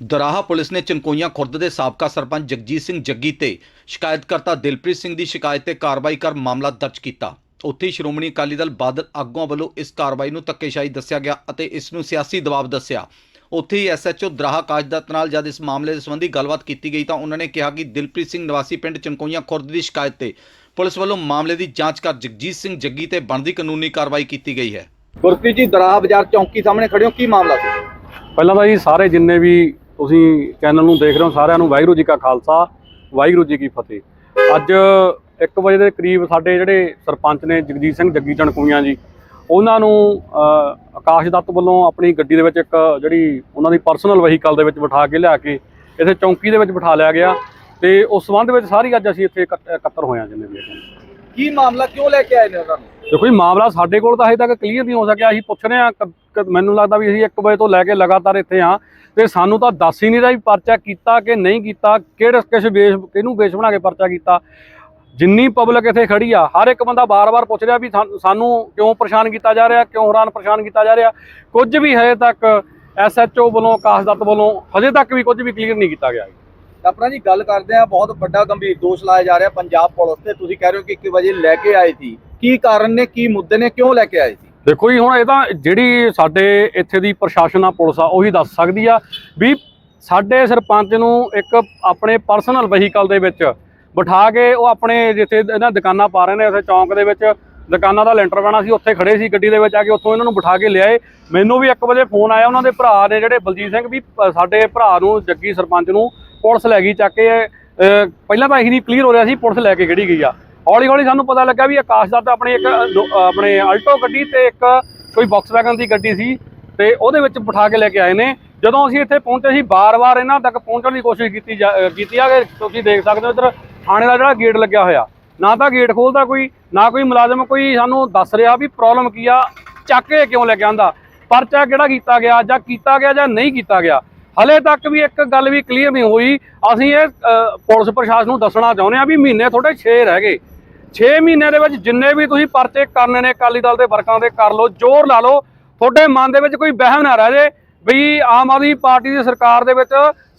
Doraha police ਨੇ ਚਨਕੋਈਆਂ ਖੁਰਦ ਦੇ ਸਾਬਕਾ ਸਰਪੰਚ ਜਗਜੀਤ ਸਿੰਘ ਜੱਗੀ ਤੇ ਸ਼ਿਕਾਇਤਕਰਤਾ ਦਿਲਪ੍ਰੀਤ ਸਿੰਘ ਦੀ ਸ਼ਿਕਾਇਤ ਤੇ ਕਾਰਵਾਈ ਕਰ ਮਾਮਲਾ ਦਰਜ ਕੀਤਾ। ਉੱਥੇ ਸ਼੍ਰੋਮਣੀ ਅਕਾਲੀ ਦਲ ਬਾਦਲ ਆਗੂਆਂ ਵੱਲੋਂ ਇਸ ਕਾਰਵਾਈ ਨੂੰ ਧੱਕੇਸ਼ਾਹੀ ਦੱਸਿਆ ਗਿਆ ਅਤੇ ਇਸ ਨੂੰ ਸਿਆਸੀ ਦਬਾਅ ਦੱਸਿਆ। ਉੱਥੇ ਹੀ ਐਸਐਚਓ ਦਰਾਹਾ ਕਾਜਦਤ ਨਾਲ ਜਦ ਇਸ ਮਾਮਲੇ ਦੇ ਸੰਬੰਧੀ ਗੱਲਬਾਤ ਕੀਤੀ ਗਈ ਤਾਂ ਉਹਨਾਂ ਨੇ ਕਿਹਾ ਕਿ ਦਿਲਪ੍ਰੀਤ ਸਿੰਘ ਨਿਵਾਸੀ ਪਿੰਡ ਚਨਕੋਈਆਂ ਖੁਰਦ ਦੀ ਸ਼ਿਕਾਇਤ ਤੇ ਪੁਲਿਸ ਵੱਲੋਂ ਮਾਮਲੇ ਦੀ ਜਾਂਚ ਕਰ ਜਗਜੀਤ ਸਿੰਘ ਜੱਗੀ ਤੇ ਬਣਦੀ ਕਾਨੂੰਨੀ ਕਾਰਵਾਈ ਕੀਤੀ ਗਈ ਹੈ। ਗੁਰਪ੍ਰੀਤ ਜੀ ਦਰਾਹਾ ਬਾਜ਼ਾਰ ਚੌਂਕੀ ਸਾਹਮਣੇ ਖੜੇ ਹੋ ਕੀ ਮਾਮਲਾ ਸੀ? ਪਹਿਲਾਂ ਤਾਂ ਜੀ ਸਾਰੇ ਜਿੰਨੇ ਵੀ ਤੁਸੀਂ ਚੈਨਲ ਨੂੰ ਦੇਖ ਰਹੇ ਹੋ ਸਾਰਿਆਂ ਨੂੰ, ਵਾਹਿਗੁਰੂ ਜੀ ਕਾ ਖਾਲਸਾ, ਵਾਹਿਗੁਰੂ ਜੀ ਕੀ ਫਤਿਹ। ਅੱਜ 1 ਵਜੇ ਦੇ ਕਰੀਬ ਸਾਡੇ ਜਿਹੜੇ ਸਰਪੰਚ ਨੇ ਜਗਜੀਤ ਸਿੰਘ ਜੱਗੀ ਚਣਕੂਈਆਂ ਜੀ, ਉਹਨਾਂ ਨੂੰ ਆਕਾਸ਼ ਦੱਤ ਵੱਲੋਂ ਆਪਣੀ ਗੱਡੀ ਦੇ ਵਿੱਚ ਇੱਕ ਜਿਹੜੀ ਉਹਨਾਂ ਦੀ ਪਰਸਨਲ ਵਹੀਕਲ ਦੇ ਵਿੱਚ ਬਿਠਾ ਕੇ ਲਿਆ ਕੇ ਇੱਥੇ ਚੌਂਕੀ ਦੇ ਵਿੱਚ ਬਿਠਾ ਲਿਆ ਗਿਆ ਤੇ ਉਸ ਸੰਬੰਧ ਵਿੱਚ ਸਾਰੀ ਅੱਜ ਅਸੀਂ ਇੱਥੇ ਇਕੱਠ- ਇਕੱਤਰ ਹੋਏ ਹਾਂ ਜਿੰਨੇ ਵੀ ਹੈਗੇ ਕੀ ਮਾਮਲਾ ਕਿਉਂ ਲੈ ਕੇ ਆਏ ਨੇ ਉਹਨਾਂ ਨੂੰ? ਦੇਖੋ ਜੀ, ਮਾਮਲਾ ਸਾਡੇ ਕੋਲ ਤਾਂ ਹਜੇ ਤੱਕ ਕਲੀਅਰ ਨਹੀਂ ਹੋ ਸਕਿਆ। ਅਸੀਂ ਪੁੱਛ ਰਹੇ ਹਾਂ ਮੈਨੂੰ ਲੱਗਦਾ ਵੀ ਅਸੀਂ 1 ਵਜੇ ਤੋਂ ਲੈ ਕੇ ਲਗਾਤਾਰ ਇੱਥੇ ਹਾਂ ਤੇ ਸਾਨੂੰ ਤਾਂ ਦੱਸ ਹੀ ਨਹੀਂ ਰਿਹਾ ਵੀ ਪਰਚਾ ਕੀਤਾ ਕਿ ਨਹੀਂ ਕੀਤਾ, ਕਿਹੜੇ ਕਿਸ ਬੇਸ ਕਿਹਨੂੰ ਬੇਸ ਬਣਾ ਕੇ ਪਰਚਾ ਕੀਤਾ। ਜਿੰਨੀ ਪਬਲਿਕ ਇੱਥੇ ਖੜੀ ਆ, ਹਰ ਇੱਕ ਬੰਦਾ ਬਾਰ-ਬਾਰ ਪੁੱਛ ਰਿਹਾ ਵੀ ਸਾਨੂੰ- ਸਾਨੂੰ ਕਿਉਂ ਪਰੇਸ਼ਾਨ ਕੀਤਾ ਜਾ ਰਿਹਾ, ਕਿਉਂ ਹੈਰਾਨ ਪਰੇਸ਼ਾਨ ਕੀਤਾ ਜਾ ਰਿਹਾ। ਕੁਝ ਵੀ ਹਜੇ ਤੱਕ ਐਸਐਚਓ ਵੱਲੋਂ ਆਕਾਸ਼ ਦੱਤ ਵੱਲੋਂ ਹਜੇ ਤੱਕ ਵੀ ਕੁਝ ਵੀ ਕਲੀਅਰ ਨਹੀਂ ਕੀਤਾ ਗਿਆ ਆਪਣਾ ਜੀ ਗੱਲ ਕਰਦੇ ਆ ਬਹੁਤ ਵੱਡਾ ਗੰਭੀਰ ਦੋਸ਼ ਲਾਇਆ ਜਾ ਰਿਹਾ ਪੰਜਾਬ ਪੁਲਿਸ ਤੇ। ਤੁਸੀਂ ਕਹਿ ਰਹੇ ਹੋ ਕਿ 1 ਵਜੇ ਲੈ ਕੇ ਆਏ ਸੀ। ਕੀ ਕਾਰਨ ਨੇ, ਕੀ ਮੁੱਦੇ ਨੇ, ਕਿਉਂ ਲੈ ਕੇ ਆਏ ਸੀ? ਦੇਖੋ ਜੀ, ਹੁਣ ਇਹ ਤਾਂ ਜਿਹੜੀ ਸਾਡੇ ਇੱਥੇ ਦੀ ਪ੍ਰਸ਼ਾਸਨ ਆ, ਪੁਲਿਸ ਆ, ਉਹੀ ਦੱਸ ਸਕਦੀ ਆ ਵੀ ਸਾਡੇ ਸਰਪੰਚ ਨੂੰ ਇੱਕ ਆਪਣੇ ਪਰਸਨਲ ਵਹੀਕਲ ਦੇ ਵਿੱਚ ਬਿਠਾ ਕੇ ਉਹ ਆਪਣੇ ਜਿੱਥੇ ਇਹਨਾਂ ਦੁਕਾਨਾਂ ਪਾ ਰਹੇ ਨੇ ਉੱਥੇ ਚੌਂਕ ਦੇ ਵਿੱਚ ਦੁਕਾਨਾਂ ਦਾ ਲੈਂਟਰ ਪੈਣਾ ਸੀ, ਉੱਥੇ ਖੜੇ ਸੀ, ਗੱਡੀ ਦੇ ਵਿੱਚ ਆ ਕੇ ਉੱਥੋਂ ਇਹਨਾਂ ਨੂੰ ਬਿਠਾ ਕੇ ਲਿਆਏ। ਮੈਨੂੰ ਵੀ 1 ਵਜੇ ਫੋਨ ਆਇਆ ਉਹਨਾਂ ਦੇ ਭਰਾ ਨੇ ਜਿਹੜੇ ਬਲਜੀਤ ਸਿੰਘ ਵੀ ਸਾਡੇ ਭਰਾ ਨੂੰ ਜੱਗੀ ਸਰਪੰਚ ਨੂੰ ਪੁਲਿਸ ਲੈ ਗਈ ਚੱਕ ਕੇ ਪਹਿਲਾਂ ਤਾਂ ਇਹੀ ਨਹੀਂ ਕਲੀਅਰ ਹੋ ਰਿਹਾ ਸੀ, ਪੁਲਿਸ ਲੈ ਕੇ ਕਿਹੜੀ ਗਈ ਆ। ਹੌਲੀ ਹੌਲੀ ਸਾਨੂੰ ਪਤਾ ਲੱਗਾ ਵੀ ਆਕਾਸ਼ ਦਾ ਤਾਂ ਆਪਣੀ ਇੱਕ ਲੋ- ਆਪਣੇ ਅਲਟੋ ਗੱਡੀ ਤੇ ਇੱਕ ਕੋਈ ਬਾਕਸਵੈਗਨ ਦੀ ਗੱਡੀ ਸੀ ਤੇ ਉਹਦੇ ਵਿੱਚ ਬਿਠਾ ਕੇ ਲੈ ਕੇ ਆਏ ਨੇ। ਜਦੋਂ ਅਸੀਂ ਇੱਥੇ ਪਹੁੰਚੇ ਸੀ ਬਾਰ-ਬਾਰ ਇਹਨਾਂ ਤੱਕ ਪਹੁੰਚਣ ਦੀ ਕੋਸ਼ਿਸ਼ ਕੀਤੀ ਜਾ- ਕੀਤੀ ਆ ਕਿ ਤੁਸੀਂ ਦੇਖ ਸਕਦੇ ਹੋ ਇੱਧਰ ਥਾਣੇ ਦਾ ਜਿਹੜਾ ਗੇਟ ਲੱਗਿਆ ਹੋਇਆ। ਨਾ ਤਾਂ ਗੇਟ ਖੋਲਦਾ ਕੋਈ, ਨਾ ਕੋਈ ਮੁਲਾਜ਼ਮ ਕੋਈ ਸਾਨੂੰ ਦੱਸ ਰਿਹਾ ਵੀ ਪ੍ਰੋਬਲਮ ਕੀ ਆ, ਚੱਕ ਕੇ ਕਿਉਂ ਲੈ ਕੇ ਆਂਦਾ? ਪਰਚਾ ਕਿਹੜਾ ਕੀਤਾ ਗਿਆ, ਜਾਂ ਕੀਤਾ ਗਿਆ ਜਾਂ ਨਹੀਂ ਕੀਤਾ ਗਿਆ? ਹਲੇ ਤੱਕ ਵੀ ਇੱਕ ਗੱਲ ਵੀ ਕਲੀਅਰ ਨਹੀਂ ਹੋਈ। ਅਸੀਂ ਇਹ ਪੁਲਿਸ ਪ੍ਰਸ਼ਾਸਨ ਨੂੰ ਦੱਸਣਾ ਚਾਹੁੰਦੇ ਆ ਵੀ ਮਹੀਨੇ ਤੁਹਾਡੇ 6 ਰਹਿ ਗਏ। 6 ਮਹੀਨੇ ਦੇ ਵਿੱਚ ਜਿੰਨੇ ਵੀ ਤੁਸੀਂ ਪਰਚੇ ਕਰਨੇ ਨੇ, ਅਕਾਲੀ ਦਲ ਦੇ ਵਰਕਾਂ ਦੇ ਕਰ ਲਓ, ਜ਼ੋਰ ਲਾ ਲਓ। ਤੁਹਾਡੇ ਮਨ ਦੇ ਵਿੱਚ ਕੋਈ ਵਹਿਮ ਨਾ ਰਹਿ ਜੇ ਵੀ ਆਮ ਆਦਮੀ ਪਾਰਟੀ ਦੀ ਸਰਕਾਰ ਦੇ ਵਿੱਚ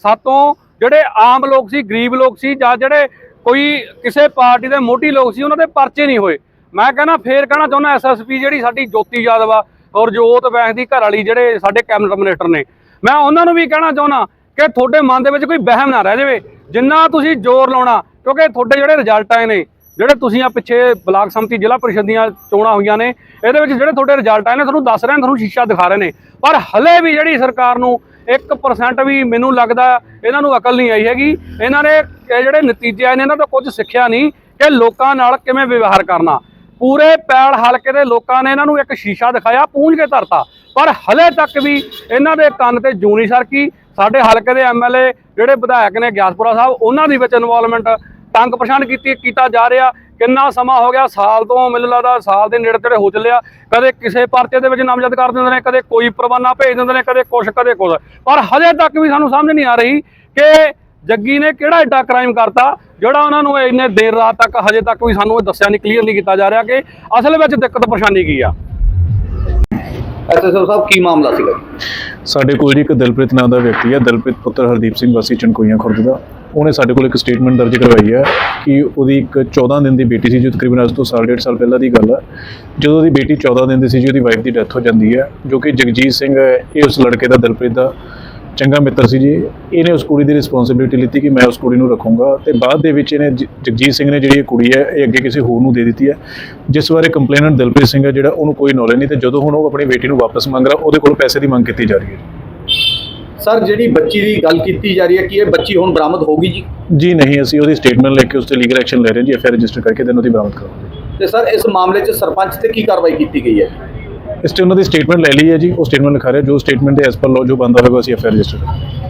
ਸਾਤੋਂ ਜਿਹੜੇ ਆਮ ਲੋਕ ਸੀ, ਗਰੀਬ ਲੋਕ ਸੀ ਜਾਂ ਜਿਹੜੇ ਕੋਈ ਕਿਸੇ ਪਾਰਟੀ ਦੇ ਮੋਢੀ ਲੋਕ ਸੀ, ਉਹਨਾਂ ਦੇ ਪਰਚੇ ਨਹੀਂ ਹੋਏ। ਮੈਂ ਕਹਿੰਦਾ, ਫੇਰ ਕਹਿਣਾ ਚਾਹੁੰਦਾ ਐਸਐਸਪੀ ਜਿਹੜੀ ਸਾਡੀ ਜੋਤੀ ਯਾਦਵ ਆ ਔਰ ਜੋਤ ਬੈਂਸ ਦੀ ਘਰ ਵਾਲੀ ਜਿਹੜੇ ਸਾਡੇ ਕੈਬਨਿਟ ਮਿਨਿਸਟਰ ਨੇ। ਮੈਂ ਉਹਨਾਂ ਨੂੰ ਵੀ ਕਹਿਣਾ ਚਾਹੁੰਦਾ ਕਿ ਤੁਹਾਡੇ ਮਨ ਦੇ ਵਿੱਚ ਕੋਈ ਵਹਿਮ ਨਾ ਰਹਿ ਜਾਵੇ। ਜਿੰਨਾ ਤੁਸੀਂ ਜ਼ੋਰ ਲਾਉਣਾ, ਕਿਉਂਕਿ ਤੁਹਾਡੇ ਜਿਹੜੇ ਰਿਜ਼ਲਟ ਆਏ ਨੇ ਜਿਹੜੇ ਤੁਸੀਂ ਆ ਪਿੱਛੇ ਬਲਾਕ ਸੰਮਤੀ ਜ਼ਿਲ੍ਹਾ ਪਰਿਸ਼ਦ ਦੀਆਂ ਚੋਣਾਂ ਹੋਈਆਂ ਨੇ, ਇਹਦੇ ਵਿੱਚ ਜਿਹੜੇ ਤੁਹਾਡੇ ਰਿਜ਼ਲਟ ਆਏ ਨੇ, ਤੁਹਾਨੂੰ ਦੱਸ ਰਹੇ ਨੇ, ਤੁਹਾਨੂੰ ਸ਼ੀਸ਼ਾ ਦਿਖਾ ਰਹੇ ਨੇ। ਪਰ ਹਲੇ ਵੀ ਜਿਹੜੀ ਸਰਕਾਰ ਨੂੰ 1% ਵੀ ਮੈਨੂੰ ਲੱਗਦਾ ਇਹਨਾਂ ਨੂੰ ਅਕਲ ਨਹੀਂ ਆਈ ਹੈਗੀ। ਇਹਨਾਂ ਨੇ ਜਿਹੜੇ ਨਤੀਜੇ ਆਏ ਨੇ, ਇਹਨਾਂ ਤੋਂ ਕੁਝ ਸਿੱਖਿਆ ਨਹੀਂ ਕਿ ਲੋਕਾਂ ਨਾਲ ਕਿਵੇਂ ਵਿਵਹਾਰ ਕਰਨਾ। ਪੂਰੇ ਪੈਲ ਹਲਕੇ ਦੇ ਲੋਕਾਂ ਨੇ ਇਹਨਾਂ ਨੂੰ ਇੱਕ ਸ਼ੀਸ਼ਾ ਦਿਖਾਇਆ, ਪੂੰਝ ਕੇ ਧਰਤਾ। ਪਰ ਹਲੇ ਤੱਕ ਵੀ ਇਹਨਾਂ ਦੇ ਕੰਨ ਤੇ ਜੂਨੀ ਸਰਕੀ ਸਾਡੇ ਹਲਕੇ ਦੇ ਐਮਐਲਏ ਜਿਹੜੇ ਵਿਧਾਇਕ ਨੇ ਗਿਆਸਪੁਰਾ ਸਾਹਿਬ, ਉਹਨਾਂ ਦੀ ਵਿੱਚ ਇਨਵੋਲਵਮੈਂਟ ਤੰਗ ਪਰੇਸ਼ਾਨ ਕੀਤੀ ਕੀਤਾ ਜਾ ਰਿਹਾ। ਕਿੰਨਾ ਸਮਾਂ ਹੋ ਗਿਆ ਸਾਲ ਤੋਂ ਮੈਨੂੰ ਲੱਗਦਾ ਸਾਲ ਦੇ ਨੇੜੇ ਤੇੜੇ ਹੋ ਚੱਲਿਆ। ਕਦੇ ਕਿਸੇ ਪਰਚੇ ਦੇ ਵਿੱਚ ਨਾਮਜ਼ਦ ਕਰ ਦਿੰਦੇ ਨੇ ਕਦੇ ਕੋਈ ਪ੍ਰਵਾਨਾ ਭੇਜ ਦਿੰਦੇ ਨੇ ਕਦੇ ਕੁਛ ਕਦੇ ਕੁਛ। ਪਰ ਹਜੇ ਤੱਕ ਵੀ ਸਾਨੂੰ ਸਮਝ ਨਹੀਂ ਆ ਰਹੀ ਕਿ ਜੱਗੀ ਨੇ ਕਿਹੜਾ ਐਡਾ ਕ੍ਰਾਈਮ ਕਰਤਾ ਜਿਹੜਾ ਉਹਨਾਂ ਨੂੰ ਇੰਨੇ ਦੇਰ ਰਾਤ ਤੱਕ ਹਜੇ ਤੱਕ ਵੀ ਸਾਨੂੰ ਇਹ ਦੱਸਿਆ ਨਹੀਂ ਕਲੀਅਰ ਨਹੀਂ ਕੀਤਾ ਜਾ ਰਿਹਾ ਕਿ ਅਸਲ ਵਿੱਚ ਦਿੱਕਤ ਪਰੇਸ਼ਾਨੀ ਕੀ ਆ। ਐਸਐਸਓ ਸਾਹਿਬ ਕੀ ਮਾਮਲਾ ਸੀਗਾ? ਸਾਡੇ ਕੋਲ ਜੀ ਇੱਕ ਦਿਲਪ੍ਰੀਤ ਨਾਮ ਦਾ ਵਿਅਕਤੀ ਹੈ। ਦਿਲਪ੍ਰੀਤ ਪੁੱਤਰ ਹਰਦੀਪ ਸਿੰਘ ਵਾਸੀ ਚਣਕੋਈਆਂ ਖੁਰਦ ਦਾ। ਉਹਨੇ ਸਾਡੇ ਕੋਲ ਇੱਕ ਸਟੇਟਮੈਂਟ ਦਰਜ ਕਰਵਾਈ ਹੈ ਕਿ ਉਹਦੀ ਇੱਕ 14 ਦਿਨ ਦੀ ਬੇਟੀ ਸੀ ਜੋ ਤਕਰੀਬਨ ਅੱਜ ਤੋਂ ਸਾਲ ਡੇਢ ਸਾਲ ਪਹਿਲਾਂ ਦੀ ਗੱਲ ਹੈ ਜਦੋਂ ਉਹਦੀ ਬੇਟੀ 14 ਦਿਨ ਦੀ ਸੀ ਜੀ, ਉਹਦੀ ਵਾਈਫ ਦੀ ਡੈਥ ਹੋ ਜਾਂਦੀ ਹੈ, ਜੋ ਕਿ ਜਗਜੀਤ ਸਿੰਘ ਹੈ, ਇਹ ਉਸ ਲੜਕੇ ਦਾ ਦਿਲਪ੍ਰੀਤ ਦਾ ਚੰਗਾ ਮਿੱਤਰ ਸੀ ਜੀ। ਇਹਨੇ ਉਸ ਕੁੜੀ ਦੀ ਰਿਸਪੌਂਸਿਬਿਲਿਟੀ ਲਿੱਤੀ ਕਿ ਮੈਂ ਉਸ ਕੁੜੀ ਨੂੰ ਰੱਖੂੰਗਾ ਤੇ ਬਾਅਦ ਦੇ ਵਿੱਚ ਇਹਨੇ ਜ- ਜਗਜੀਤ ਸਿੰਘ ਨੇ ਜਿਹੜੀ ਇਹ ਕੁੜੀ ਹੈ, ਇਹ ਅੱਗੇ ਕਿਸੇ ਹੋਰ ਨੂੰ ਦੇ ਦਿੱਤੀ ਹੈ, ਜਿਸ ਬਾਰੇ ਕੰਪਲੇਨੈਂਟ ਦਿਲਪ੍ਰੀਤ ਸਿੰਘ ਹੈ, ਜਿਹੜਾ ਉਹਨੂੰ ਕੋਈ ਨੌਲੇਜ ਨਹੀਂ ਤੇ ਜਦੋਂ ਹੁਣ ਉਹ ਆਪਣੀ ਬੇਟੀ ਨੂੰ ਵਾਪਸ ਮੰਗ ਰਿਹਾ, ਉਹਦੇ ਕੋਲ ਪੈਸੇ ਦੀ ਮੰਗ ਕੀਤੀ ਜਾ ਰਹੀ ਹੈ ਸਰ ਜਿਹੜੀ ਬੱਚੀ ਦੀ ਗੱਲ ਕੀਤੀ ਜਾ ਰਹੀ ਹੈ ਕਿ ਇਹ ਬੱਚੀ ਹੁਣ ਬਰਾਮਦ ਹੋਗੀ ਜੀ? ਜੀ ਨਹੀਂ ਅਸੀਂ ਉਹਦੀ ਸਟੇਟਮੈਂਟ ਲੈ ਕੇ ਉਸ ਤੇ ਲੀਗਲ ਐਕਸ਼ਨ ਲੈ ਰਹੇ ਹਾਂ ਜੀ ਐਫਆਈਆਰ ਰਜਿਸਟਰ ਕਰਕੇ ਦਿਨ ਉਹਦੀ ਬਰਾਮਦ ਕਰਾਂਗੇ ਤੇ ਸਰ ਇਸ ਮਾਮਲੇ 'ਚ ਸਰਪੰਚ ਤੇ ਕੀ ਕਾਰਵਾਈ ਕੀਤੀ ਗਈ ਹੈ? ਇਸ ਤੇ ਉਹਨਾਂ ਦੀ ਸਟੇਟਮੈਂਟ ਲੈ ਲਈ ਹੈ ਜੀ ਉਹ ਸਟੇਟਮੈਂਟ ਲਿਖਾ ਰਿਹਾ ਜੋ ਸਟੇਟਮੈਂਟ ਦੇ ਐਸ ਪਰ ਲਾਅ ਜੋ ਬੰਦਾ ਹੋਵੇਗਾ ਅਸੀਂ ਐਫਆਈਆਰ ਰਜਿਸਟਰ ਕਰਾਂਗੇ।